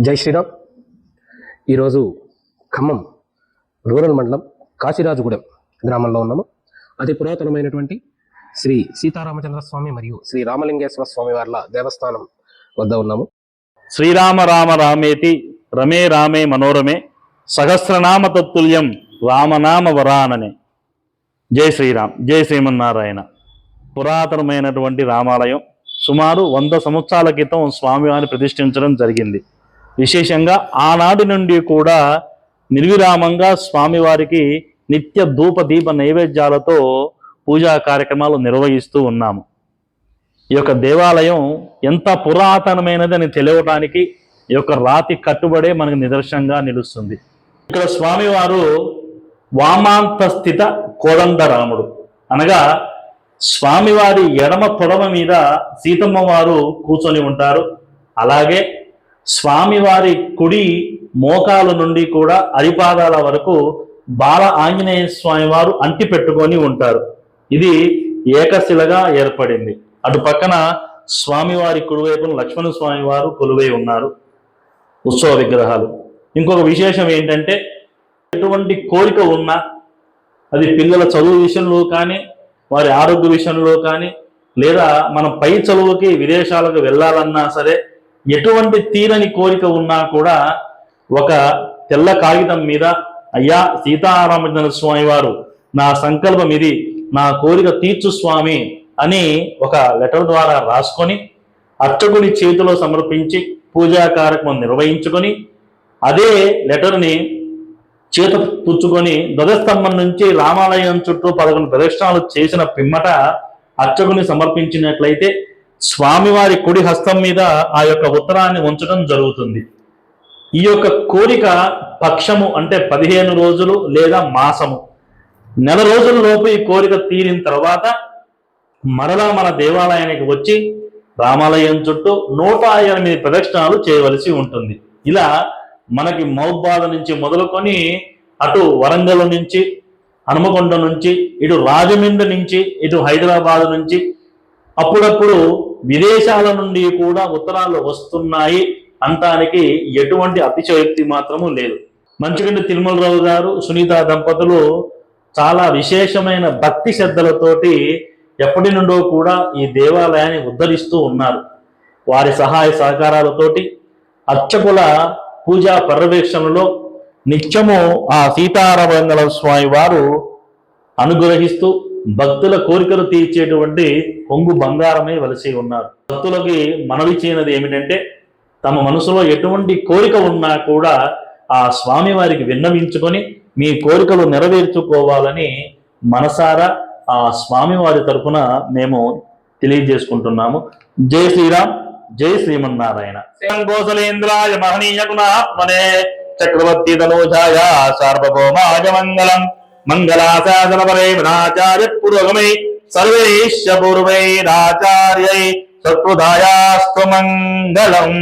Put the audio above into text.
జై శ్రీరామ్. ఈరోజు ఖమ్మం రూరల్ మండలం కాశీరాజుగూడెం గ్రామంలో ఉన్నాము. అతి పురాతనమైనటువంటి శ్రీ సీతారామచంద్ర స్వామి మరియు శ్రీ రామలింగేశ్వర స్వామి వార్ల దేవస్థానం వద్ద ఉన్నాము. శ్రీరామ రామ రామేతి రమే రామే మనోరమే సహస్రనామ తత్తుల్యం రామనామ వరాననే. జై శ్రీరామ్ జై శ్రీమన్నారాయణ. పురాతనమైనటువంటి రామాలయం సుమారు వంద సంవత్సరాల క్రితం స్వామివారిని ప్రతిష్ఠించడం జరిగింది. విశేషంగా ఆనాటి నుండి కూడా నిర్విరామంగా స్వామివారికి నిత్య ధూప దీప నైవేద్యాలతో పూజా కార్యక్రమాలు నిర్వహిస్తూ ఉన్నాము. ఈ యొక్క దేవాలయం ఎంత పురాతనమైనది అని తెలియటానికి ఈ యొక్క రాతి కట్టుబడే మనకు నిదర్శనంగా నిలుస్తుంది. ఇక్కడ స్వామివారు వామాంత స్థిత కోదండరాముడు. అనగా స్వామివారి ఎడమ తొడమ మీద సీతమ్మ వారు కూర్చొని ఉంటారు. అలాగే స్వామివారి కుడి మోకాల నుండి కూడా అరిపాదాల వరకు బాల ఆంజనేయ స్వామి వారు అంటి పెట్టుకొని ఉంటారు. ఇది ఏకశిలగా ఏర్పడింది. అటు పక్కన స్వామివారి కుడివైపున లక్ష్మణ స్వామి వారు కొలువై ఉన్నారు. ఉత్సవ విగ్రహాలు. ఇంకొక విశేషం ఏంటంటే ఎటువంటి కోరిక ఉన్నా అది పిల్లల చదువు విషయంలో కానీ వారి ఆరోగ్య విషయంలో కానీ లేదా మనం పై చదువుకి విదేశాలకు వెళ్ళాలన్నా సరే ఎటువంటి తీరని కోరిక ఉన్నా కూడా ఒక తెల్ల కాగితం మీద అయ్యా సీతారామచంద్ర స్వామి వారు నా సంకల్పం ఇది నా కోరిక తీర్చు స్వామి అని ఒక లెటర్ ద్వారా రాసుకొని అర్చకుని చేతిలో సమర్పించి పూజా కార్యక్రమం నిర్వహించుకొని అదే లెటర్ని చేత పుచ్చుకొని ధ్వజస్తంభం నుంచి రామాలయం చుట్టూ పదకొండు ప్రదక్షిణాలు చేసిన పిమ్మట అర్చకుని సమర్పించినట్లయితే స్వామివారి కుడి హస్తం మీద ఆ యొక్క ఉత్తరాన్ని ఉంచడం జరుగుతుంది. ఈ యొక్క కోరిక పక్షము అంటే పదిహేను రోజులు లేదా మాసము. నెల రోజుల లోపు ఈ కోరిక తీరిన తర్వాత మరలా మన దేవాలయానికి వచ్చి రామాలయం చుట్టూ నూట ఎనిమిది ప్రదక్షిణాలు చేయవలసి ఉంటుంది. ఇలా మనకి మౌబాద నుంచి మొదలుకొని అటు వరంగల్ నుంచి హనుమకొండ నుంచి ఇటు రాజమండ్రి నుంచి ఇటు హైదరాబాద్ నుంచి అప్పుడప్పుడు విదేశాల నుండి కూడా ఉత్తరాలు వస్తున్నాయి. అంటానికి ఎటువంటి అతిశయోక్తి మాత్రము లేదు. మంచిగండి తిరుమలరావు గారు సునీత దంపతులు చాలా విశేషమైన భక్తి శ్రద్ధలతోటి ఎప్పటి నుండో కూడా ఈ దేవాలయాన్ని ఉద్ధరిస్తూ ఉన్నారు. వారి సహాయ సహకారాలతోటి అర్చకుల పూజా పర్యవేక్షణలో నిత్యము ఆ సీతారామంగళ స్వామి వారు అనుగ్రహిస్తూ భక్తుల కోరికలు తీర్చేటువంటి పొంగు బంగారమే వలసి ఉన్నారు. భక్తులకి మనవి చేయనది ఏమిటంటే తమ మనసులో ఎటువంటి కోరిక ఉన్నా కూడా ఆ స్వామి వారికి విన్నవించుకొని మీ కోరికలు నెరవేర్చుకోవాలని మనసారా ఆ స్వామి వారి తరఫున మేము తెలియజేసుకుంటున్నాము. జై శ్రీరామ్ జై శ్రీమన్నారాయణ. కోసలేంద్రాయ మహనీయ గుణాత్మనే చక్రవర్తి తనూజాయ సార్వభౌమాయ మంగళం. మంగళాశాసన పరేమనాచార్య పురోగమే सर्वैश्च पूर्वैराचार्यै सत्प्रदायास्त्वमङ्गलम्।